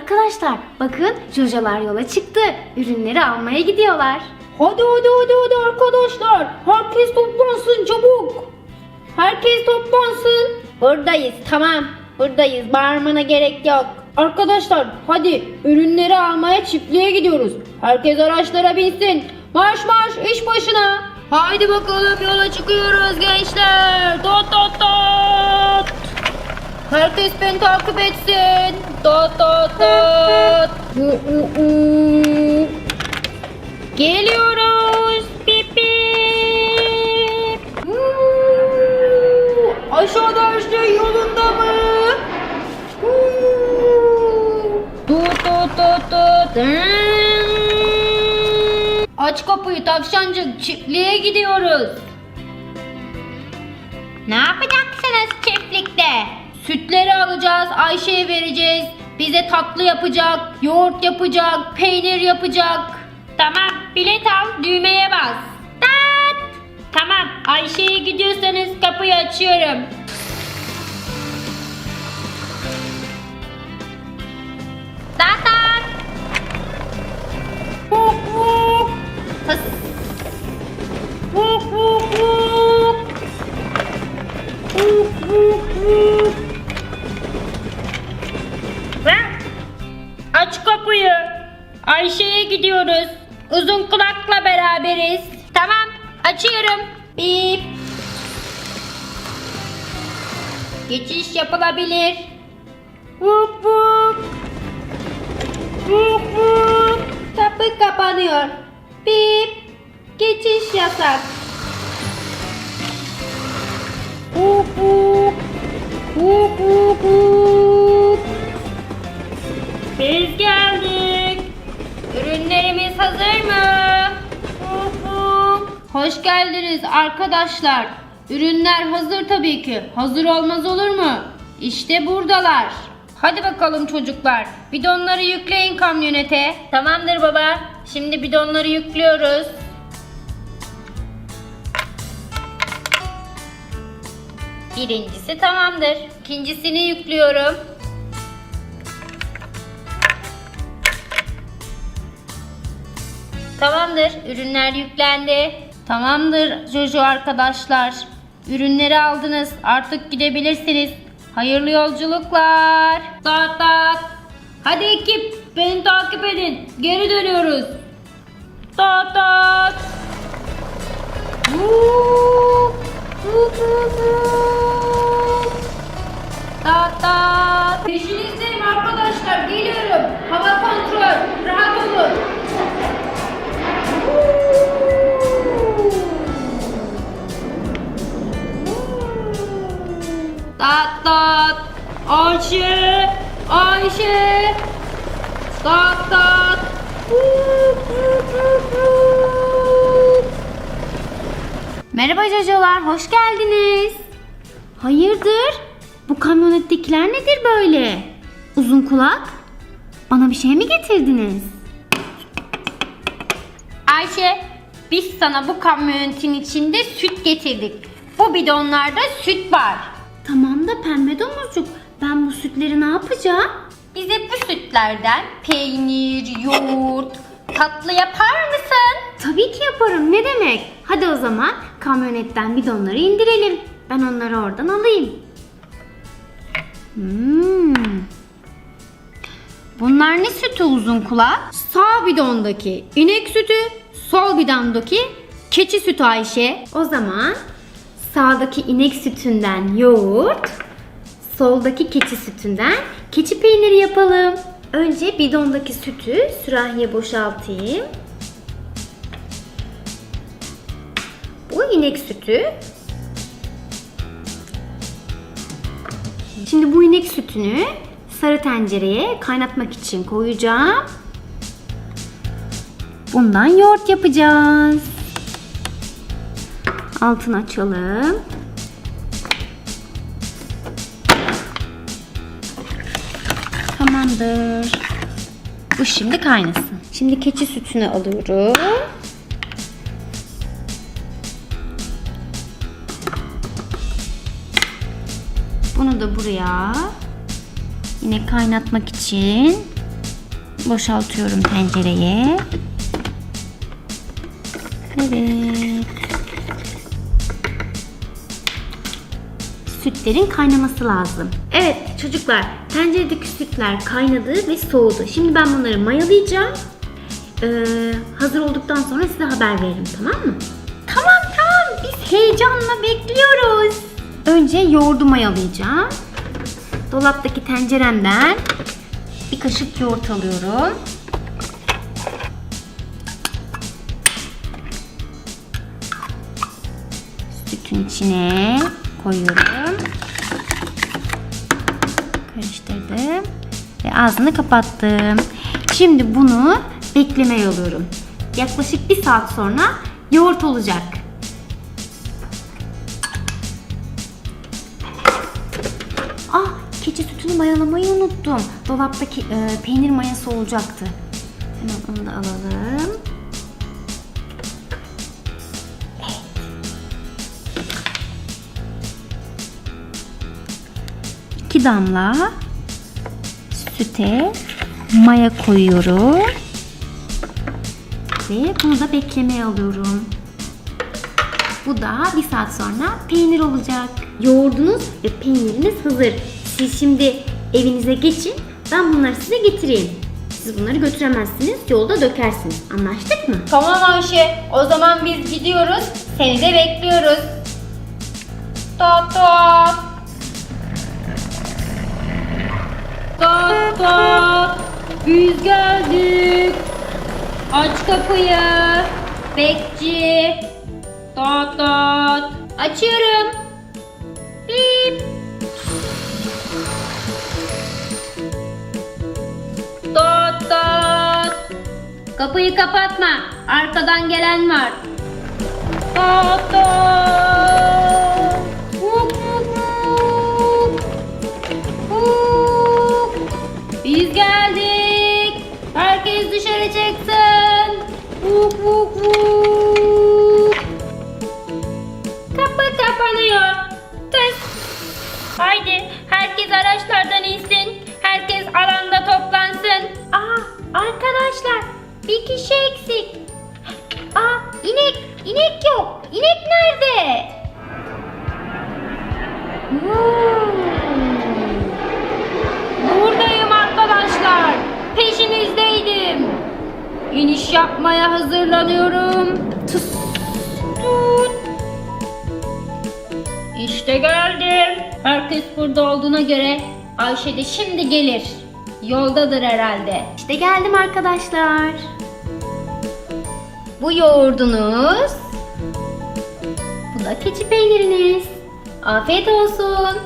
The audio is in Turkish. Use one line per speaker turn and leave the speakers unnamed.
arkadaşlar bakın Jojolar yola çıktı. Ürünleri almaya gidiyorlar.
Hadi hadi hadi hadi arkadaşlar. Herkes toplansın çabuk. Herkes toplansın. Buradayız tamam. Buradayız. Bağırmana gerek yok. Arkadaşlar hadi ürünleri almaya çiftliğe gidiyoruz. Herkes araçlara binsin. Marş marş iş başına. Haydi bakalım yola çıkıyoruz gençler. Dot dot dot. Herkes beni takip etsin. Dot dot dot. Geliyoruz. Bip. Huu, Aşağıda her şey yolunda mı? Tut tut tut. Hmm. Aç kapıyı tavşancık çiftliğe gidiyoruz. Ne yapacaksınız çiftlikte? Sütleri alacağız, Ayşe'ye vereceğiz. Bize tatlı yapacak, yoğurt yapacak, peynir yapacak. Tamam, bilet al, düğmeye bas. Tat! Tamam, Ayşe'ye gidiyorsanız kapıyı açıyorum. Tat Uzun kulakla beraberiz. Tamam, açıyorum. Bip. Geçiş yapılabilir. Vuk vuk. Vuk vuk. Kapı kapanıyor. Bip. Geçiş yasak. Vuk. Vuk vuk vuk. Biz geldik. Ürünlerimiz hazır mı? Hoş geldiniz arkadaşlar. Ürünler hazır tabii ki. Hazır olmaz olur mu? İşte buradalar. Hadi bakalım çocuklar. Bidonları yükleyin kamyonete. Tamamdır baba. Şimdi bidonları yüklüyoruz. Birincisi tamamdır. İkincisini yüklüyorum. Tamamdır. Ürünler yüklendi. Tamamdır Jojo arkadaşlar. Ürünleri aldınız. Artık gidebilirsiniz. Hayırlı yolculuklar. Tak tak. Hadi ekip beni takip edin. Geri dönüyoruz. Tak tak. Tak tak. Peşinizdeyim arkadaşlar. Geliyorum. Tat tat. Ayşe. Ayşe. Tat tat.
Merhaba Jojolar, hoş geldiniz. Hayırdır? Bu kamyonettekiler nedir böyle? Uzun kulak? Bana bir şey mi getirdiniz?
Ayşe, biz sana bu kamyonetin içinde süt getirdik. Bu bidonlarda süt var.
Tamam da pembe domuzcuk, ben bu sütleri ne yapacağım?
Bize bu sütlerden peynir, yoğurt, tatlı yapar mısın?
Tabii ki yaparım, ne demek? Hadi o zaman kamyonetten bidonları indirelim. Ben onları oradan alayım. Hmm. Bunlar ne sütü uzun kulak?
Sağ bidondaki inek sütü, sol bidondaki keçi sütü Ayşe.
O zaman sağdaki inek sütünden yoğurt, soldaki keçi sütünden keçi peyniri yapalım. Önce bidondaki sütü sürahiye boşaltayım. Bu inek sütü. Şimdi bu inek sütünü sarı tencereye kaynatmak için koyacağım. Bundan yoğurt yapacağız. Altını açalım. Tamamdır. Bu şimdi kaynasın. Şimdi keçi sütünü alıyorum. Bunu da buraya yine kaynatmak için boşaltıyorum tencereye. Evet. Sütlerin kaynaması lazım. Evet çocuklar tenceredeki sütler kaynadı ve soğudu. Şimdi ben bunları mayalayacağım. Ee, hazır olduktan sonra size haber veririm tamam mı? Tamam tamam biz heyecanla bekliyoruz. Önce yoğurdu mayalayacağım. Dolaptaki tenceremden bir kaşık yoğurt alıyorum. Sütün içine koyuyorum. Karıştırdım. Ve ağzını kapattım. Şimdi bunu beklemeye alıyorum. Yaklaşık bir saat sonra yoğurt olacak. Ah, keçi sütünü mayalamayı unuttum. Dolaptaki e, peynir mayası olacaktı. Hemen onu da alalım. İki damla süte maya koyuyorum. Ve bunu da beklemeye alıyorum. Bu da bir saat sonra peynir olacak. Yoğurdunuz ve peyniriniz hazır. Siz şimdi evinize geçin. Ben bunları size getireyim. Siz bunları götüremezsiniz. Yolda dökersiniz. Anlaştık mı?
Tamam Ayşe. O zaman biz gidiyoruz. Seni de bekliyoruz. Tat tat. Tat tat. Biz geldik. Aç kapıyı. Bekçi. Tat tat. Açıyorum. Bip. Tat tat. Kapıyı kapatma. Arkadan gelen var. Tat tat. Çıksın. Vuk vuk vuk. Kapı kapanıyor. Tıs. Haydi herkes araçlardan insin. Herkes alanda toplansın. Aa arkadaşlar bir kişi eksik. Aa inek inek yok. İnek nerede? Hmm. İniş yapmaya hazırlanıyorum. Tıs. Tut. İşte geldim. Herkes burada olduğuna göre Ayşe de şimdi gelir. Yoldadır herhalde.
İşte geldim arkadaşlar. Bu yoğurdunuz. Bu da keçi peyniriniz. Afiyet olsun.